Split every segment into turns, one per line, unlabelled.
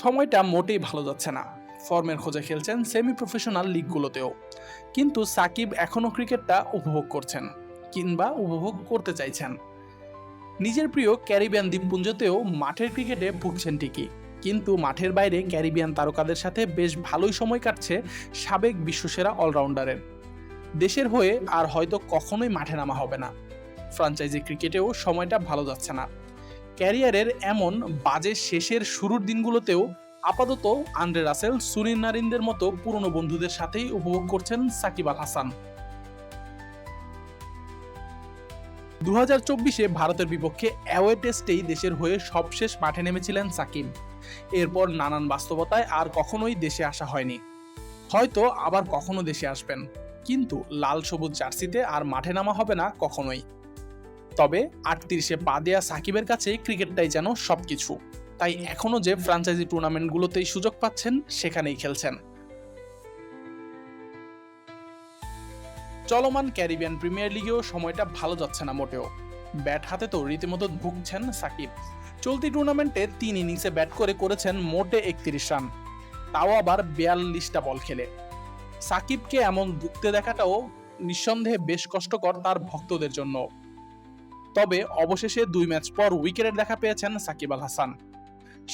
সময়টা মোটেই ভালো যাচ্ছে না। ফর্মের খোঁজে খেলছেন সেমি প্রফেশনাল লিগগুলোতেও কিন্তু সাকিব এখনও ক্রিকেটটা উপভোগ করছেন কিংবা উপভোগ করতে চাইছেন। নিজের প্রিয় ক্যারিবিয়ান দ্বীপপুঞ্জতেও মাঠের ক্রিকেটে ভুগছেন ঠিকই। কিন্তু মাঠের বাইরে ক্যারিবিয়ান তারকাদের সাথে বেশ ভালোই সময় কাটছে সাবেক বিশ্বসেরা অলরাউন্ডারের দেশের হয়ে আর হয়তো কখনোই মাঠে নামা হবে না। ফ্রাঞ্চাইজি ক্রিকেটেও সময়টা ভালো যাচ্ছে না। ক্যারিয়ারের এমন বাজে শেষের শুরুর দিনগুলোতেও আপাতত আন্দ্রে রাসেল, সুনীল নারিনদের মতো পুরনো বন্ধুদের সাথেই উপভোগ করছেন সাকিব আল হাসান। দু হাজার চব্বিশে ভারতের বিপক্ষে অ্যাওয়ে টেস্টেই দেশের হয়ে সবশেষ মাঠে নেমেছিলেন সাকিব। এরপর নানান বাস্তবতায় আর কখনোই দেশে আসা হয়নি। হয়তো আবার কখনো দেশে আসবেন। কিন্তু লাল সবুজ জার্সিতে আর মাঠে নামা হবে না কখনোই। তবে আটত্রিশে পা দেয়া সাকিবের কাছে ক্রিকেটটাই যেন সবকিছু। তাই এখনও যে ফ্রাঞ্চাইজি টুর্নামেন্টগুলোতেই সুযোগ পাচ্ছেন সেখানেই খেলছেন। চলমান ক্যারিবিয়ান প্রিমিয়ার লিগেও সময়টা ভালো যাচ্ছে না মোটেও। ব্যাট হাতে তো রীতিমতো ভুগছেন সাকিব। চলতি টুর্নামেন্টে তিন ইনিংসে ব্যাট করে করেছেন মোটে একত্রিশ রান। তাও আবার বিয়াল্লিশটা বল খেলে। সাকিবকে এমন ভুগতে দেখাটাও নিঃসন্দেহে বেশ কষ্টকর তার ভক্তদের জন্য। তবে অবশেষে দুই ম্যাচ পর উইকেটের দেখা পেয়েছেন সাকিব আল হাসান।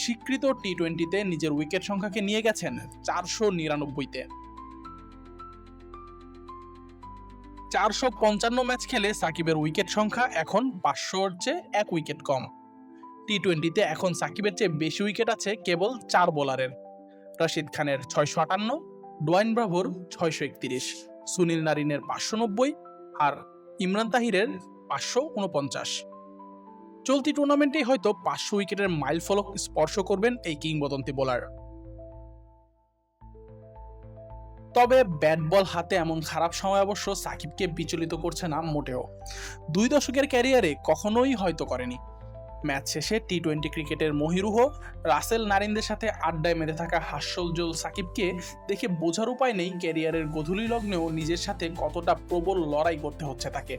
স্বীকৃত টি টোয়েন্টিতে নিজের উইকেট সংখ্যাকে নিয়ে গেছেন চারশো নিরানব্বইতে। চারশো পঞ্চান্ন ম্যাচ খেলে সাকিবের উইকেট সংখ্যা এখন পাঁচশোর চেয়ে এক উইকেট কম। টি টোয়েন্টিতে এখন সাকিবের চেয়ে বেশি উইকেট আছে কেবল চার বোলারের। রশিদ খানের ছয়শো আটান্ন, ডোয়াইন ব্রাভোর ছয়শো একত্রিশ, সুনীল নারিনের পাঁচশো নব্বই আর ইমরান তাহিরের পাঁচশো উনপঞ্চাশ চলতি টুর্নামেন্টেই হয়তো পাঁচশো উইকেটের মাইল ফলক স্পর্শ করবেন এই কিংবদন্তি বোলার। তবে ব্যাট বল হাতে এমন খারাপ সময় অবশ্য সাকিবকে বিচলিত করছে না মোটেও। দুই দশকের ক্যারিয়ারে কখনোই হয়তো করেনি। ম্যাচ শেষে টি টোয়েন্টি ক্রিকেটের মহিরুহ রাসেল নারিনদের সাথে আড্ডায় মেতে থাকা হাস্যোজ্জ্বল সাকিবকে দেখে বোঝার উপায় নেই ক্যারিয়ারের গধূলি লগ্নেও নিজের সাথে কতটা প্রবল লড়াই করতে হচ্ছে তাকে।